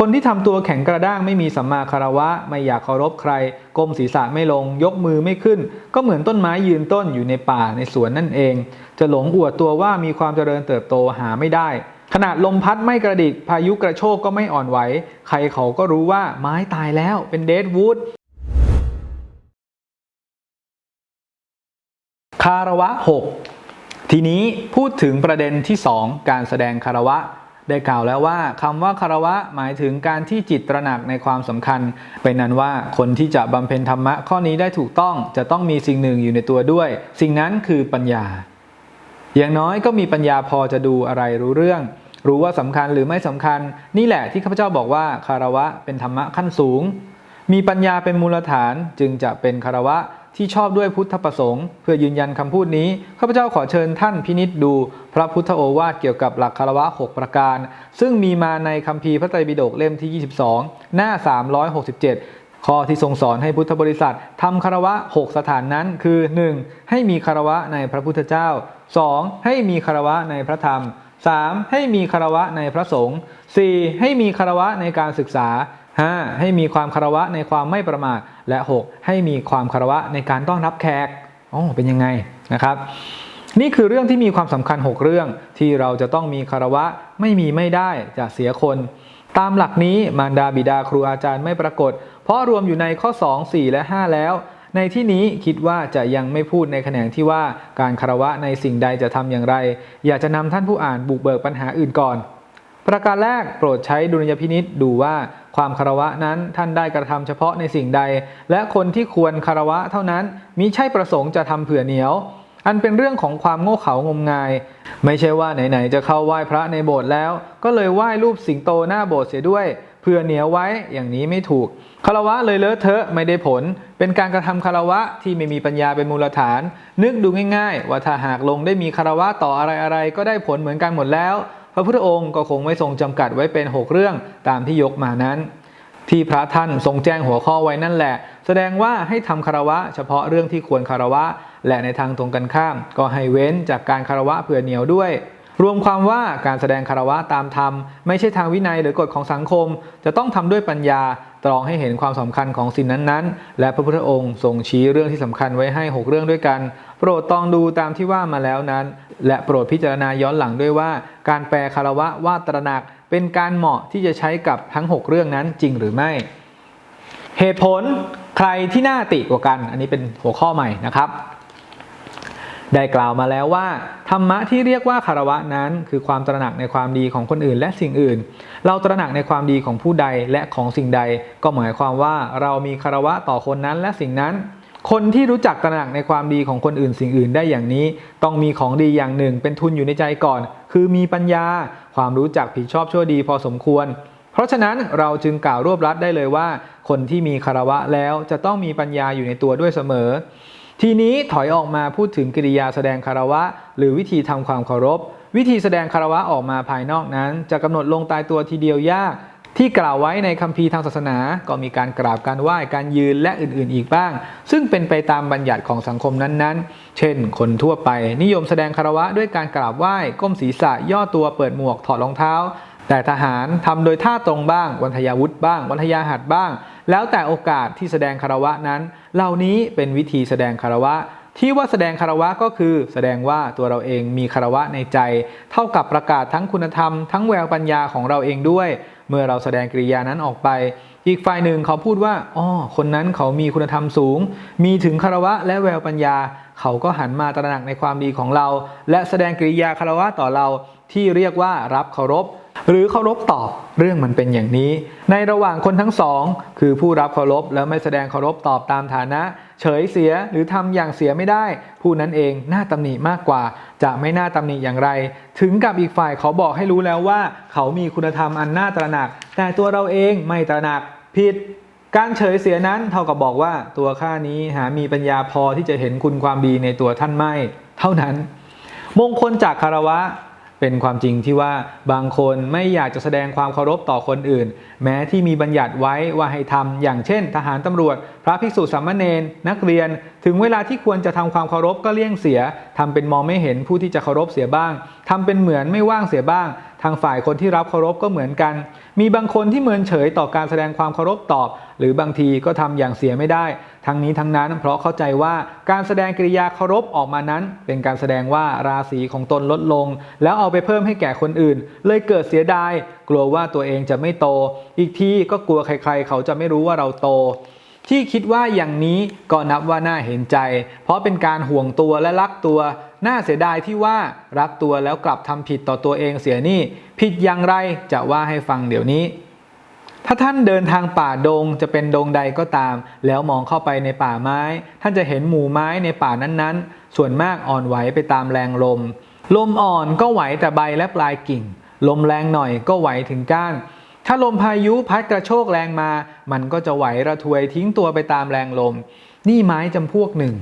คนที่ทำตัวแข็งกระด้างไม่มีสัมมาคารวะ ไม่อยากเคารพใคร ก้มศีรษะไม่ลง ยกมือไม่ขึ้น ก็เหมือนต้นไม้ยืนต้นอยู่ในป่าในสวนนั่นเอง จะหลงอวดตัวว่ามีความเจริญเติบโตหาไม่ได้ ขนาดลมพัดไม่กระดิก พายุกระโชกก็ไม่อ่อนไหว ใครเขาก็รู้ว่าไม้ตายแล้วเป็นเดดวูดคารวะ 6 ทีนี้พูดถึงประเด็นที่ 2 การแสดงคารวะ ได้กล่าวแล้วว่าคำว่าคารวะหมายถึงการที่จิตตระหนักในความสำคัญ เป็นนั้นว่าคนที่จะบำเพ็ญธรรมะข้อนี้ได้ถูกต้องจะต้องมีสิ่งหนึ่งอยู่ในตัวด้วย สิ่งนั้นคือปัญญา อย่างน้อยก็มีปัญญาพอจะดูอะไรรู้เรื่อง รู้ว่าสำคัญหรือไม่สำคัญ นี่แหละที่ข้าพเจ้าบอกว่าคารวะเป็นธรรมะขั้นสูง มีปัญญาเป็นมูลฐานจึงจะเป็นคารวะที่ชอบด้วยพุทธประสงค์ เพื่อยืนยันคำพูดนี้ข้าพเจ้าขอเชิญท่านพินิษดู พระพุทธโอวาทเกี่ยวกับหลักคารวะ 6 ประการ ซึ่งมีมาในคัมภีร์พระไตรปิฎกเล่มที่ 22 หน้า 367ข้อที่ทรงสอนให้พุทธบริษัททำคารวะ 6 สถานนั้นคือ 1. ให้มีคารวะในพระพุทธเจ้า 2. ให้มีคารวะในพระธรรม 3. ให้มีคารวะในพระสงฆ์ 4. ให้มีคารวะในการศึกษา 5. ให้มีความคารวะในความไม่ประมาท และ 6. ให้มีความคารวะในการต้อนรับแขกอ๋อเป็นยังไงนะครับ นี่คือเรื่องที่มีความสำคัญ 6 เรื่องที่เราจะต้องมีคารวะไม่มีไม่ได้จะเสียคน ตามหลักนี้มารดาบิดาครูอาจารย์ไม่ปรากฏ เพราะรวมอยู่ในข้อ 2 4 และ 5 แล้วในที่นี้คิดว่าจะยังไม่พูดในแขนงที่ว่าการคารวะในสิ่งใดจะทำอย่างไร อยากจะนำท่านผู้อ่านบุกเบิกปัญหาอื่นก่อน ประการแรกโปรดใช้ดุลยพินิษดูว่าความคารวะนั้นท่านได้กระทำเฉพาะในสิ่งใด และคนที่ควรคารวะเท่านั้นมิใช่ประสงค์จะทำเผื่อเหนียว อันเป็นเรื่องของความโง่เขางมงาย ไม่ใช่ว่าไหนๆจะเข้าไหว้พระในโบสถ์แล้ว ก็เลยไหว้รูปสิงโตหน้าโบสถ์เสียด้วยเพื่อเหนียวไว้อย่างนี้ไม่ถูกคารวะเลยเลอะเทอะไม่ได้ผล เป็นการกระทำคารวะที่ไม่มีปัญญาเป็นมูลฐาน นึกดูง่าย ๆ ว่าถ้าหากลงได้มีคารวะต่ออะไรๆก็ได้ผลเหมือนกันหมดแล้ว ระพุทธองค์ก็คงไม่ทรงจำกัดไว้เป็น 6 เรื่องตามที่ยกมานั้น ที่พระท่านทรงแจ้งหัวข้อไว้นั่นแหละ แสดงว่าให้ทำคารวะ เฉพาะเรื่องที่ควรคารวะ และในทางตรงกันข้าม ก็ให้เว้นจากการคารวะเผื่อเหนียวด้วยรวมความว่าการแสดงคารวะตามธรรม ไม่ใช่ทางวินัยหรือกฎของสังคม จะต้องทำด้วยปัญญา ตรองให้เห็นความสำคัญของสิ่งนั้นๆ และพระพุทธองค์ทรงชี้เรื่องที่สำคัญไว้ให้ 6 เรื่องด้วยกัน โปรดตองดูตามที่ว่ามาแล้วนั้น และโปรดพิจารณาย้อนหลังด้วยว่า การแปลคารวะว่าตระหนักเป็นการเหมาะที่จะใช้กับทั้ง 6 เรื่องนั้นจริงหรือไม่ เหตุผลใครที่น่าติกว่ากัน อันนี้เป็นหัวข้อใหม่นะครับได้กล่าวมาแล้วว่า ธรรมะที่เรียกว่าคารวะนั้น คือความตระหนักในความดีของคนอื่นและสิ่งอื่น เราตระหนักในความดีของผู้ใดและของสิ่งใด ก็หมายความว่าเรามีคารวะต่อคนนั้นและสิ่งนั้น คนที่รู้จักตระหนักในความดีของคนอื่นสิ่งอื่นได้อย่างนี้ ต้องมีของดีอย่างหนึ่ง เป็นทุนอยู่ในใจก่อน คือมีปัญญา ความรู้จักผิดชอบชั่วดีพอสมควร เพราะฉะนั้นเราจึงกล่าวรวบรัดได้เลยว่า คนที่มีคารวะแล้วจะต้องมีปัญญาอยู่ในตัวด้วยเสมอ ทีนี้ถอยออกมาพูดถึงกิริยาแสดงคารวะ หรือวิธีทำความเคารพ วิธีแสดงคารวะออกมาภายนอกนั้น จะกำหนดลงตายตัวทีเดียวยาก ที่กล่าวไว้ในคัมภีร์ทางศาสนา ก็มีการกราบการไหว้การยืนและอื่นๆ อีกบ้าง ซึ่งเป็นไปตามบัญญัติของสังคมนั้นๆ เช่น คนทั่วไป นิยมแสดงคารวะด้วยการกราบไหว้ก้มศีรษะย่อตัวเปิดหมวกถอดรองเท้า แต่ทหารทำโดยท่าตรงบ้าง วันทยาวุธบ้าง วันทยาหัดบ้าง แล้วแต่โอกาสที่แสดงคารวะนั้น เหล่านี้เป็นวิธีแสดงคารวะที่ว่าแสดงคารวะก็คือ แสดงว่าตัวเราเองมีคารวะในใจ เท่ากับประกาศทั้งคุณธรรม ทั้งแววปัญญาของเราเองด้วย เมื่อเราแสดงกริยานั้นออกไป อีกฝ่ายหนึ่งเขาพูดว่าอ๋อคนนั้นเขามีคุณธรรมสูง มีถึงคารวะและแววปัญญา เขาก็หันมาตระหนักในความดีของเรา และแสดงกริยาคารวะต่อเราที่เรียกว่ารับเคารพ หรือเคารพตอบเรื่องมันเป็นอย่างนี้ ในระหว่างคนทั้งสอง คือผู้รับเคารพแล้วไม่แสดงเคารพตอบตามฐานะ เฉยเสียหรือทำอย่างเสียไม่ได้ ผู้นั้นเองน่าตำหนิมากกว่า จะไม่น่าตำหนิอย่างไร ถึงกับอีกฝ่ายเขาบอกให้รู้แล้วว่า เขามีคุณธรรมอันน่าตระหนัก แต่ตัวเราเองไม่ตระหนักผิดการเฉยเสียนั้นเท่ากับบอกว่าตัวข้านี้หามีปัญญาพอที่จะเห็นคุณความดีในตัวท่านไม่ เท่านั้น มงคลจากคารวะ เป็นความจริงที่ว่าบางคนไม่อยากจะแสดงความเคารพต่อคนอื่น แม้ที่มีบัญญัติไว้ว่าให้ทำอย่างเช่น ทหารตำรวจ พระภิกษุสามเณรนักเรียน ถึงเวลาที่ควรจะทำความเคารพก็เลี่ยงเสียทำเป็นมองไม่เห็นผู้ที่จะเคารพเสียบ้างทำเป็นเหมือนไม่ว่างเสียบ้าง ทางฝ่ายคนที่รับเคารพก็เหมือนกัน มีบางคนที่เมินเฉยต่อการแสดงความเคารพตอบ หรือบางทีก็ทำอย่างเสียไม่ได้ ทั้งนี้ทั้งนั้นเพราะเข้าใจว่าการแสดงกริยาเคารพออกมานั้น เป็นการแสดงว่าราศีของตนลดลง แล้วเอาไปเพิ่มให้แก่คนอื่น เลยเกิดเสียดาย กลัวว่าตัวเองจะไม่โต อีกทีก็กลัวใคร ๆ เขาจะไม่รู้ว่าเราโตที่คิดว่าอย่างนี้ก็นับว่าน่าเห็นใจ เพราะเป็นการห่วงตัวและรักตัว น่าเสียดายที่ว่ารักตัวแล้วกลับทำผิดต่อตัวเองเสียนี่ ผิดอย่างไรจะว่าให้ฟังเดี๋ยวนี้ ถ้าท่านเดินทางป่าดงจะเป็นดงใดก็ตาม แล้วมองเข้าไปในป่าไม้ ท่านจะเห็นหมู่ไม้ในป่านั้นๆ ส่วนมากอ่อนไหวไปตามแรงลม ลมอ่อนก็ไหวแต่ใบและปลายกิ่ง ลมแรงหน่อยก็ไหวถึงก้าน ถ้าลมพายุพัดกระโชกแรงมา มันก็จะไหวระทวยทิ้งตัวไปตามแรงลม นี่ไม้จำพวกหนึ่ง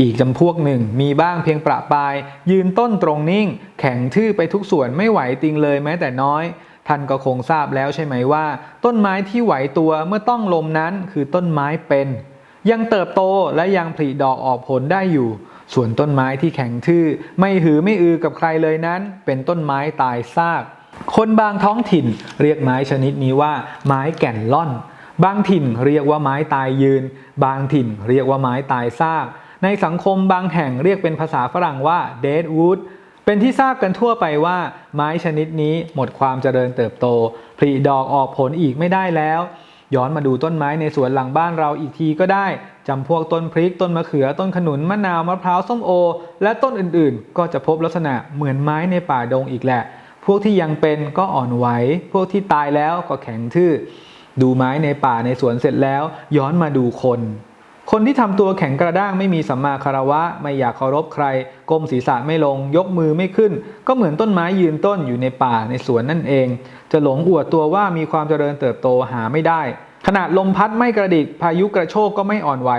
อีกจำพวกหนึ่งมีบ้างเพียงประปาย ยืนต้นตรงนิ่ง แข็งทื่อไปทุกส่วนไม่ไหวติงเลยแม้แต่น้อย ท่านก็คงทราบแล้วใช่ไหมว่า ต้นไม้ที่ไหวตัวเมื่อต้องลมนั้นคือต้นไม้เป็น ยังเติบโตและยังผลิดอกออกผลได้อยู่ ส่วนต้นไม้ที่แข็งทื่อ ไม่หือไม่อือกับใครเลยนั้น เป็นต้นไม้ตายซาก คนบางท้องถิ่นเรียกไม้ชนิดนี้ว่า ไม้แก่นล่อน บางถิ่นเรียกว่าไม้ตายยืน บางถิ่นเรียกว่าไม้ตายซากในสังคมบางแห่งเรียกเป็นภาษาฝรั่งว่า dead wood เป็นที่ทราบกันทั่วไปว่าไม้ชนิดนี้หมดความเจริญเติบโต ผลิดอกออกผลอีกไม่ได้แล้ว ย้อนมาดูต้นไม้ในสวนหลังบ้านเราอีกทีก็ได้จำพวกต้นพริกต้นมะเขือต้นขนุนมะนาวมะพร้าวส้มโอ และต้นอื่นๆ ก็จะพบลักษณะเหมือนไม้ในป่าดงอีกแหละ พวกที่ยังเป็นก็อ่อนไหวพวกที่ตายแล้วก็แข็งทื่อ ดูไม้ในป่าในสวนเสร็จแล้ว ย้อนมาดูคน คนที่ทำตัวแข็งกระด้างไม่มีสัมมาคารวะ ไม่อยากเคารพใครก้มศีรษะไม่ลง ยกมือไม่ขึ้น ก็เหมือนต้นไม้ยืนต้นอยู่ในป่าในสวนนั่นเอง จะหลงอวดตัวว่ามีความเจริญเติบโตหาไม่ได้ ขนาดลมพัดไม่กระดิก พายุกระโชกก็ไม่อ่อนไหว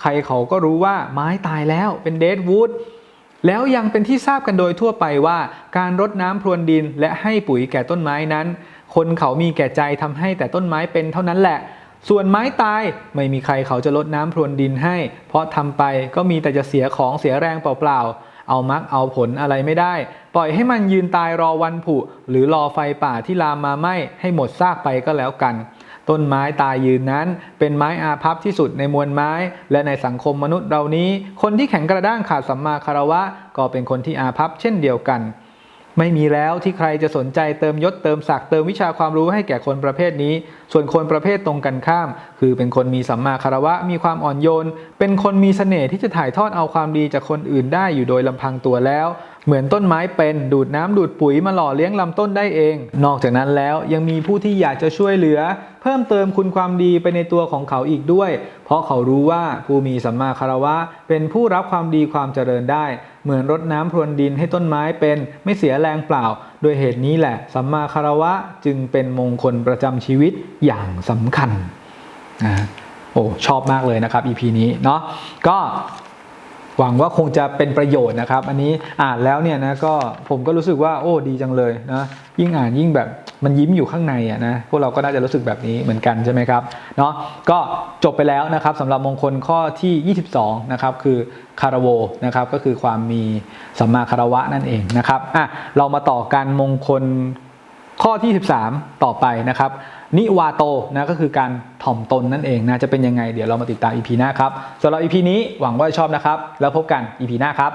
ใครเขาก็รู้ว่าไม้ตายแล้วเป็นเดดวูดแล้วยังเป็นที่ทราบกันโดยทั่วไปว่า การรดน้ำพรวนดินและให้ปุ๋ยแก่ต้นไม้นั้น คนเขามีแก่ใจทำให้แต่ต้นไม้เป็นเท่านั้นแหละ ส่วนไม้ตายไม่มีใครเขาจะลดน้ำพรวนดินให้ เพราะทำไปก็มีแต่จะเสียของเสียแรงเปล่าๆ เอามักเอาผลอะไรไม่ได้ ปล่อยให้มันยืนตายรอวันผุ หรือรอไฟป่าที่ลามมาไหม้ให้หมดซากไปก็แล้วกัน ต้นไม้ตายยืนนั้น เป็นไม้อาภัพที่สุดในมวลไม้ และในสังคมมนุษย์เรานี้ คนที่แข็งกระด้างขาดสัมมาคารวะ ก็เป็นคนที่อาภัพเช่นเดียวกัน ไม่มีแล้วที่ใครจะสนใจเติมยศเติมศักดิ์เติมวิชาความรู้ให้แก่คนประเภทนี้ ส่วนคนประเภทตรงกันข้าม คือเป็นคนมีสัมมาคารวะ มีความอ่อนโยน เป็นคนมีเสน่ห์ที่จะถ่ายทอดเอาความดีจากคนอื่นได้อยู่โดยลำพังตัวแล้ว เหมือนต้นไม้เป็น ดูดน้ำดูดปุ๋ยมาหล่อเลี้ยงลำต้นได้เอง นอกจากนั้นแล้วยังมีผู้ที่อยากจะช่วยเหลือ เพิ่มเติมคุณความดีไปในตัวของเขาอีกด้วย เพราะเขารู้ว่าผู้มีสัมมาคารวะ เป็นผู้รับความดีความเจริญได้ เหมือนรดน้ำพรวนดินให้ต้นไม้เป็นไม่เสียแรงเปล่า โดยเหตุนี้แหละสัมมาคารวะจึงเป็นมงคลประจำชีวิตอย่างสำคัญนะโอ้ชอบมากเลยนะครับ EP นี้เนาะก็ หวังว่าคงจะเป็นประโยชน์นะครับ อันนี้อ่านแล้วเนี่ยนะก็ผมก็รู้สึกว่าโอ้ดีจังเลยนะยิ่งอ่านยิ่งแบบมันยิ้มอยู่ข้างในอะนะพวกเราก็น่าจะรู้สึกแบบนี้เหมือนกันใช่ไหมครับเนาะก็จบไปแล้วนะครับสำหรับมงคลข้อที่ 22 นะครับ คือคารวนะครับก็คือความมีสัมมาคารวะนั่นเองนะครับอะเรามาต่อกันมงคลข้อที่ 13 ต่อไปนะครับ นิวาโตนะก็คือการถ่อมตนนั่นเองนะจะเป็นยังไงเดี๋ยวเรามาติดตาม EP หน้าครับสำหรับ EP นี้หวังว่าจะชอบนะครับ แล้วพบกัน EP หน้าครับ